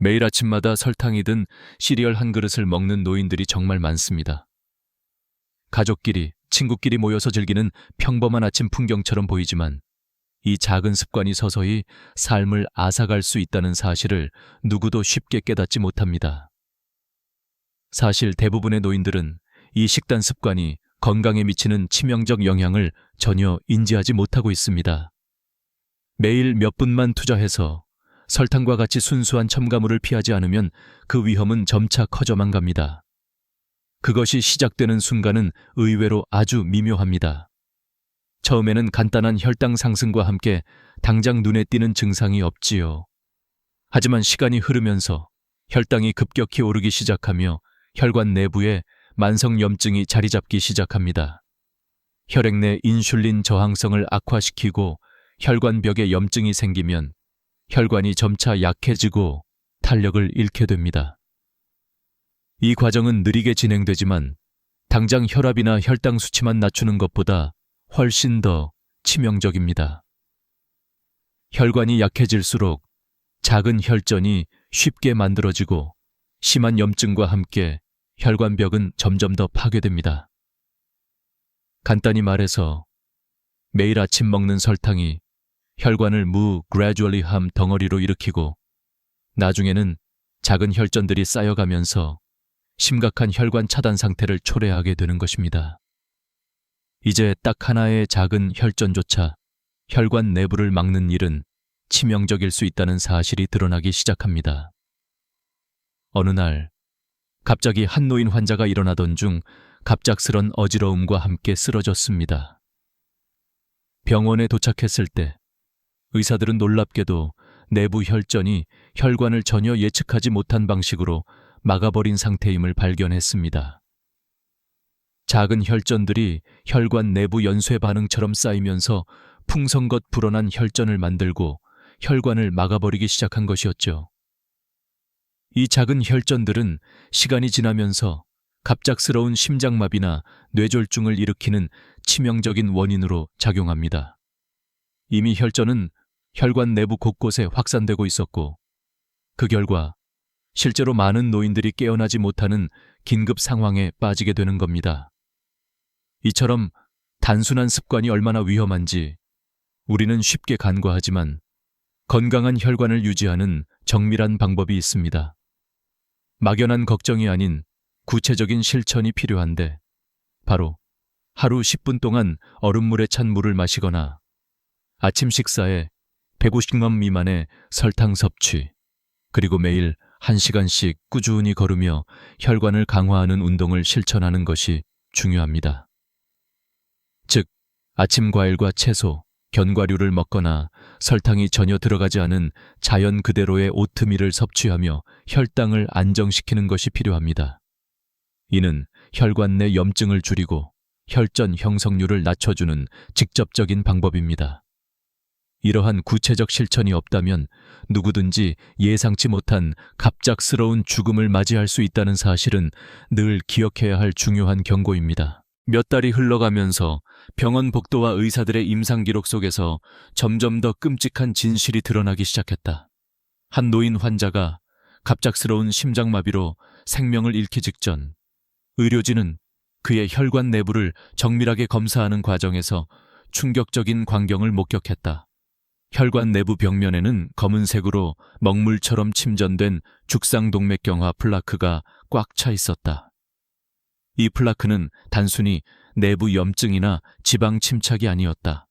매일 아침마다 설탕이 든 시리얼 한 그릇을 먹는 노인들이 정말 많습니다. 가족끼리, 친구끼리 모여서 즐기는 평범한 아침 풍경처럼 보이지만 이 작은 습관이 서서히 삶을 앗아갈 수 있다는 사실을 누구도 쉽게 깨닫지 못합니다. 사실 대부분의 노인들은 이 식단 습관이 건강에 미치는 치명적 영향을 전혀 인지하지 못하고 있습니다. 매일 몇 분만 투자해서 설탕과 같이 순수한 첨가물을 피하지 않으면 그 위험은 점차 커져만 갑니다. 그것이 시작되는 순간은 의외로 아주 미묘합니다. 처음에는 간단한 혈당 상승과 함께 당장 눈에 띄는 증상이 없지요. 하지만 시간이 흐르면서 혈당이 급격히 오르기 시작하며 혈관 내부에 만성염증이 자리 잡기 시작합니다. 혈액 내 인슐린 저항성을 악화시키고 혈관벽에 염증이 생기면 혈관이 점차 약해지고 탄력을 잃게 됩니다. 이 과정은 느리게 진행되지만 당장 혈압이나 혈당 수치만 낮추는 것보다 훨씬 더 치명적입니다. 혈관이 약해질수록 작은 혈전이 쉽게 만들어지고 심한 염증과 함께 혈관벽은 점점 더 파괴됩니다. 간단히 말해서 매일 아침 먹는 설탕이 혈관을 무 gradually 함 덩어리로 일으키고 나중에는 작은 혈전들이 쌓여가면서 심각한 혈관 차단 상태를 초래하게 되는 것입니다. 이제 딱 하나의 작은 혈전조차 혈관 내부를 막는 일은 치명적일 수 있다는 사실이 드러나기 시작합니다. 어느 날 갑자기 한 노인 환자가 일어나던 중 갑작스런 어지러움과 함께 쓰러졌습니다. 병원에 도착했을 때 의사들은 놀랍게도 내부 혈전이 혈관을 전혀 예측하지 못한 방식으로 막아버린 상태임을 발견했습니다. 작은 혈전들이 혈관 내부 연쇄 반응처럼 쌓이면서 풍성껏 불어난 혈전을 만들고 혈관을 막아버리기 시작한 것이었죠. 이 작은 혈전들은 시간이 지나면서 갑작스러운 심장마비나 뇌졸중을 일으키는 치명적인 원인으로 작용합니다. 이미 혈전은 혈관 내부 곳곳에 확산되고 있었고, 그 결과 실제로 많은 노인들이 깨어나지 못하는 긴급 상황에 빠지게 되는 겁니다. 이처럼 단순한 습관이 얼마나 위험한지 우리는 쉽게 간과하지만 건강한 혈관을 유지하는 정밀한 방법이 있습니다. 막연한 걱정이 아닌 구체적인 실천이 필요한데 바로 하루 10분 동안 얼음물에 찬 물을 마시거나 아침 식사에 150g 미만의 설탕 섭취 그리고 매일 1시간씩 꾸준히 걸으며 혈관을 강화하는 운동을 실천하는 것이 중요합니다. 즉, 아침 과일과 채소, 견과류를 먹거나 설탕이 전혀 들어가지 않은 자연 그대로의 오트밀을 섭취하며 혈당을 안정시키는 것이 필요합니다. 이는 혈관 내 염증을 줄이고 혈전 형성률을 낮춰주는 직접적인 방법입니다. 이러한 구체적 실천이 없다면 누구든지 예상치 못한 갑작스러운 죽음을 맞이할 수 있다는 사실은 늘 기억해야 할 중요한 경고입니다. 몇 달이 흘러가면서 병원 복도와 의사들의 임상 기록 속에서 점점 더 끔찍한 진실이 드러나기 시작했다. 한 노인 환자가 갑작스러운 심장마비로 생명을 잃기 직전 의료진은 그의 혈관 내부를 정밀하게 검사하는 과정에서 충격적인 광경을 목격했다. 혈관 내부 벽면에는 검은색으로 먹물처럼 침전된 죽상동맥경화 플라크가 꽉 차 있었다. 이 플라크는 단순히 내부 염증이나 지방 침착이 아니었다.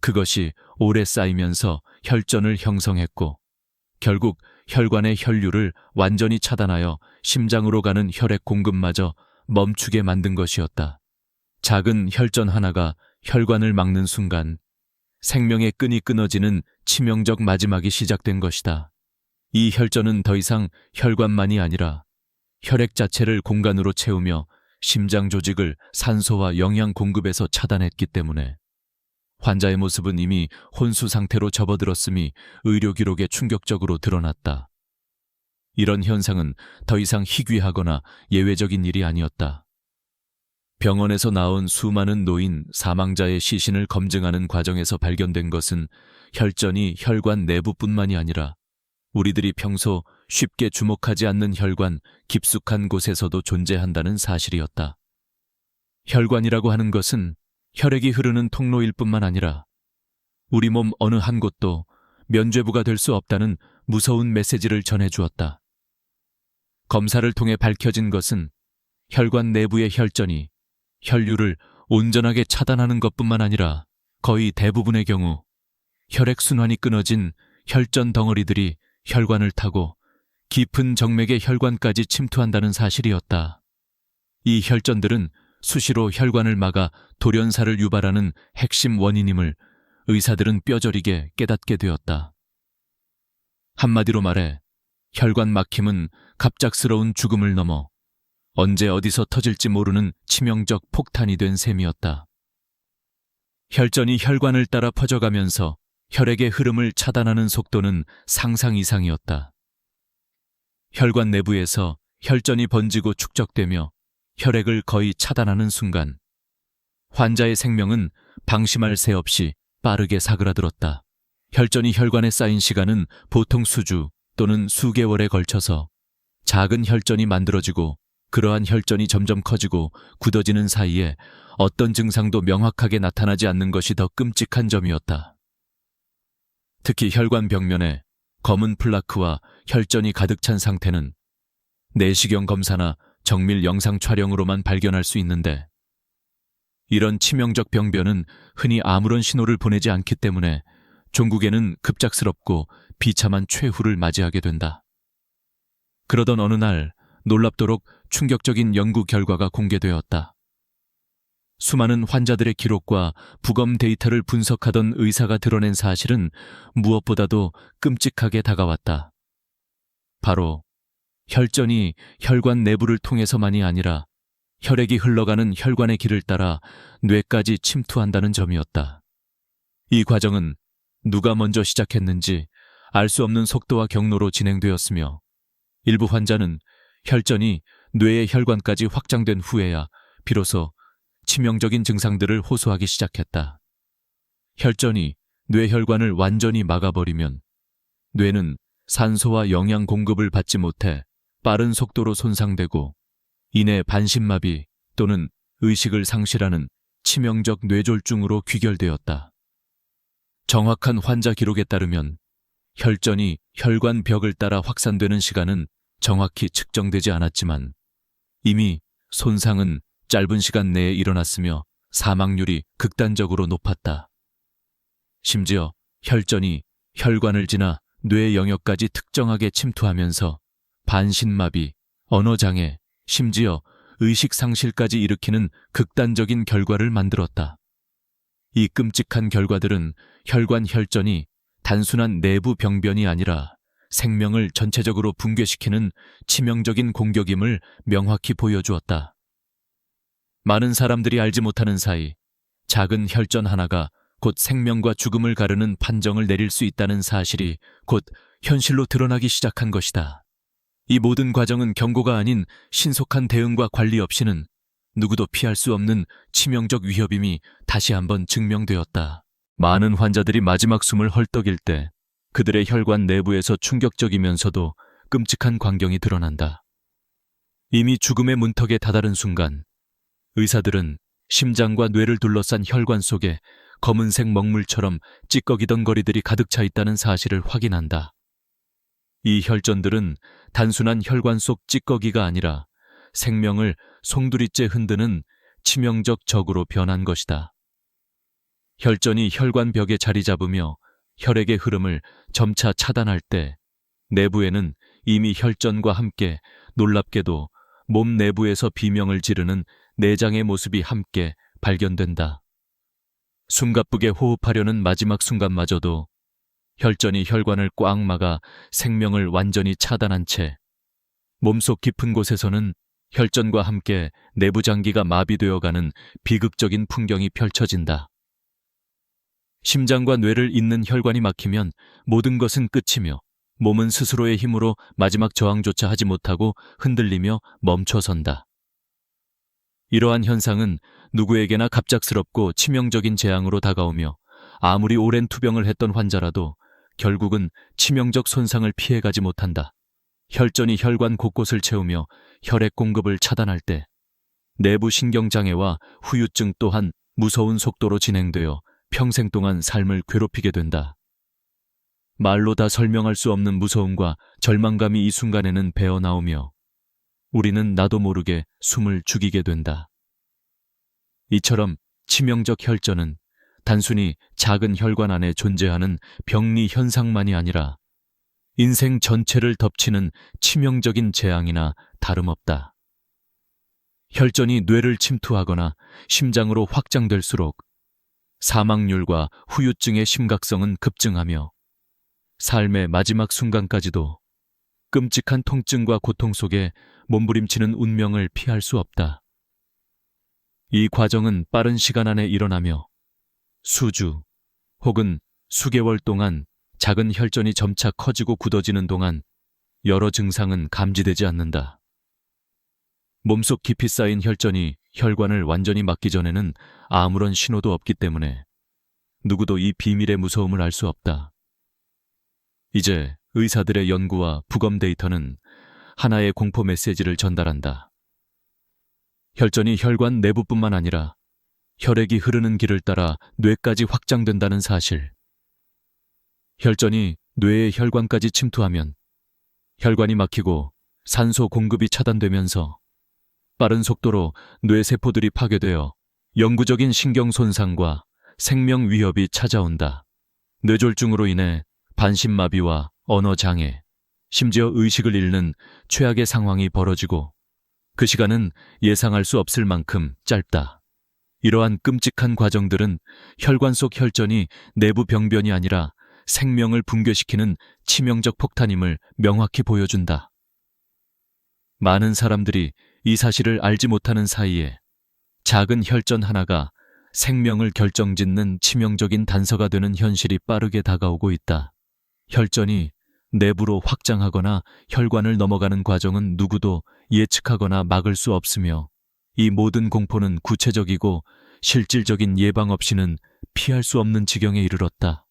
그것이 오래 쌓이면서 혈전을 형성했고 결국 혈관의 혈류를 완전히 차단하여 심장으로 가는 혈액 공급마저 멈추게 만든 것이었다. 작은 혈전 하나가 혈관을 막는 순간 생명의 끈이 끊어지는 치명적 마지막이 시작된 것이다. 이 혈전은 더 이상 혈관만이 아니라 혈액 자체를 공간으로 채우며 심장 조직을 산소와 영양 공급에서 차단했기 때문에 환자의 모습은 이미 혼수 상태로 접어들었음이 의료 기록에 충격적으로 드러났다. 이런 현상은 더 이상 희귀하거나 예외적인 일이 아니었다. 병원에서 나온 수많은 노인 사망자의 시신을 검증하는 과정에서 발견된 것은 혈전이 혈관 내부뿐만이 아니라 우리들이 평소 쉽게 주목하지 않는 혈관 깊숙한 곳에서도 존재한다는 사실이었다. 혈관이라고 하는 것은 혈액이 흐르는 통로일 뿐만 아니라 우리 몸 어느 한 곳도 면죄부가 될 수 없다는 무서운 메시지를 전해주었다. 검사를 통해 밝혀진 것은 혈관 내부의 혈전이 혈류를 온전하게 차단하는 것뿐만 아니라 거의 대부분의 경우 혈액 순환이 끊어진 혈전 덩어리들이 혈관을 타고 깊은 정맥의 혈관까지 침투한다는 사실이었다. 이 혈전들은 수시로 혈관을 막아 돌연사를 유발하는 핵심 원인임을 의사들은 뼈저리게 깨닫게 되었다. 한마디로 말해 혈관 막힘은 갑작스러운 죽음을 넘어 언제 어디서 터질지 모르는 치명적 폭탄이 된 셈이었다. 혈전이 혈관을 따라 퍼져가면서 혈액의 흐름을 차단하는 속도는 상상 이상이었다. 혈관 내부에서 혈전이 번지고 축적되며 혈액을 거의 차단하는 순간 환자의 생명은 방심할 새 없이 빠르게 사그라들었다. 혈전이 혈관에 쌓인 시간은 보통 수주 또는 수개월에 걸쳐서 작은 혈전이 만들어지고 그러한 혈전이 점점 커지고 굳어지는 사이에 어떤 증상도 명확하게 나타나지 않는 것이 더 끔찍한 점이었다. 특히 혈관 벽면에 검은 플라크와 혈전이 가득 찬 상태는 내시경 검사나 정밀 영상 촬영으로만 발견할 수 있는데 이런 치명적 병변은 흔히 아무런 신호를 보내지 않기 때문에 종국에는 급작스럽고 비참한 최후를 맞이하게 된다. 그러던 어느 날 놀랍도록 충격적인 연구 결과가 공개되었다. 수많은 환자들의 기록과 부검 데이터를 분석하던 의사가 드러낸 사실은 무엇보다도 끔찍하게 다가왔다. 바로 혈전이 혈관 내부를 통해서만이 아니라 혈액이 흘러가는 혈관의 길을 따라 뇌까지 침투한다는 점이었다. 이 과정은 누가 먼저 시작했는지 알 수 없는 속도와 경로로 진행되었으며 일부 환자는 혈전이 뇌의 혈관까지 확장된 후에야 비로소 치명적인 증상들을 호소하기 시작했다. 혈전이 뇌혈관을 완전히 막아버리면 뇌는 산소와 영양 공급을 받지 못해 빠른 속도로 손상되고 이내 반신마비 또는 의식을 상실하는 치명적 뇌졸중으로 귀결되었다. 정확한 환자 기록에 따르면 혈전이 혈관 벽을 따라 확산되는 시간은 정확히 측정되지 않았지만 이미 손상은 짧은 시간 내에 일어났으며 사망률이 극단적으로 높았다. 심지어 혈전이 혈관을 지나 뇌 영역까지 특정하게 침투하면서 반신마비, 언어장애, 심지어 의식상실까지 일으키는 극단적인 결과를 만들었다. 이 끔찍한 결과들은 혈관 혈전이 단순한 내부 병변이 아니라 생명을 전체적으로 붕괴시키는 치명적인 공격임을 명확히 보여주었다. 많은 사람들이 알지 못하는 사이 작은 혈전 하나가 곧 생명과 죽음을 가르는 판정을 내릴 수 있다는 사실이 곧 현실로 드러나기 시작한 것이다. 이 모든 과정은 경고가 아닌 신속한 대응과 관리 없이는 누구도 피할 수 없는 치명적 위협임이 다시 한번 증명되었다. 많은 환자들이 마지막 숨을 헐떡일 때 그들의 혈관 내부에서 충격적이면서도 끔찍한 광경이 드러난다. 이미 죽음의 문턱에 다다른 순간 의사들은 심장과 뇌를 둘러싼 혈관 속에 검은색 먹물처럼 찌꺼기던 거리들이 가득 차 있다는 사실을 확인한다. 이 혈전들은 단순한 혈관 속 찌꺼기가 아니라 생명을 송두리째 흔드는 치명적 적으로 변한 것이다. 혈전이 혈관 벽에 자리 잡으며 혈액의 흐름을 점차 차단할 때 내부에는 이미 혈전과 함께 놀랍게도 몸 내부에서 비명을 지르는 내장의 모습이 함께 발견된다. 숨가쁘게 호흡하려는 마지막 순간마저도 혈전이 혈관을 꽉 막아 생명을 완전히 차단한 채 몸속 깊은 곳에서는 혈전과 함께 내부 장기가 마비되어 가는 비극적인 풍경이 펼쳐진다. 심장과 뇌를 잇는 혈관이 막히면 모든 것은 끝이며 몸은 스스로의 힘으로 마지막 저항조차 하지 못하고 흔들리며 멈춰선다. 이러한 현상은 누구에게나 갑작스럽고 치명적인 재앙으로 다가오며 아무리 오랜 투병을 했던 환자라도 결국은 치명적 손상을 피해가지 못한다. 혈전이 혈관 곳곳을 채우며 혈액 공급을 차단할 때 내부 신경장애와 후유증 또한 무서운 속도로 진행되어 평생 동안 삶을 괴롭히게 된다. 말로 다 설명할 수 없는 무서움과 절망감이 이 순간에는 배어 나오며 우리는 나도 모르게 숨을 죽이게 된다. 이처럼 치명적 혈전은 단순히 작은 혈관 안에 존재하는 병리 현상만이 아니라 인생 전체를 덮치는 치명적인 재앙이나 다름없다. 혈전이 뇌를 침투하거나 심장으로 확장될수록 사망률과 후유증의 심각성은 급증하며 삶의 마지막 순간까지도 끔찍한 통증과 고통 속에 몸부림치는 운명을 피할 수 없다. 이 과정은 빠른 시간 안에 일어나며 수주 혹은 수개월 동안 작은 혈전이 점차 커지고 굳어지는 동안 여러 증상은 감지되지 않는다. 몸속 깊이 쌓인 혈전이 혈관을 완전히 막기 전에는 아무런 신호도 없기 때문에 누구도 이 비밀의 무서움을 알 수 없다. 이제 의사들의 연구와 부검 데이터는 하나의 공포 메시지를 전달한다. 혈전이 혈관 내부뿐만 아니라 혈액이 흐르는 길을 따라 뇌까지 확장된다는 사실. 혈전이 뇌의 혈관까지 침투하면 혈관이 막히고 산소 공급이 차단되면서 빠른 속도로 뇌세포들이 파괴되어 영구적인 신경 손상과 생명 위협이 찾아온다. 뇌졸중으로 인해 반신마비와 언어 장애, 심지어 의식을 잃는 최악의 상황이 벌어지고 그 시간은 예상할 수 없을 만큼 짧다. 이러한 끔찍한 과정들은 혈관 속 혈전이 내부 병변이 아니라 생명을 붕괴시키는 치명적 폭탄임을 명확히 보여준다. 많은 사람들이 이 사실을 알지 못하는 사이에 작은 혈전 하나가 생명을 결정짓는 치명적인 단서가 되는 현실이 빠르게 다가오고 있다. 혈전이 내부로 확장하거나 혈관을 넘어가는 과정은 누구도 예측하거나 막을 수 없으며 이 모든 공포는 구체적이고 실질적인 예방 없이는 피할 수 없는 지경에 이르렀다.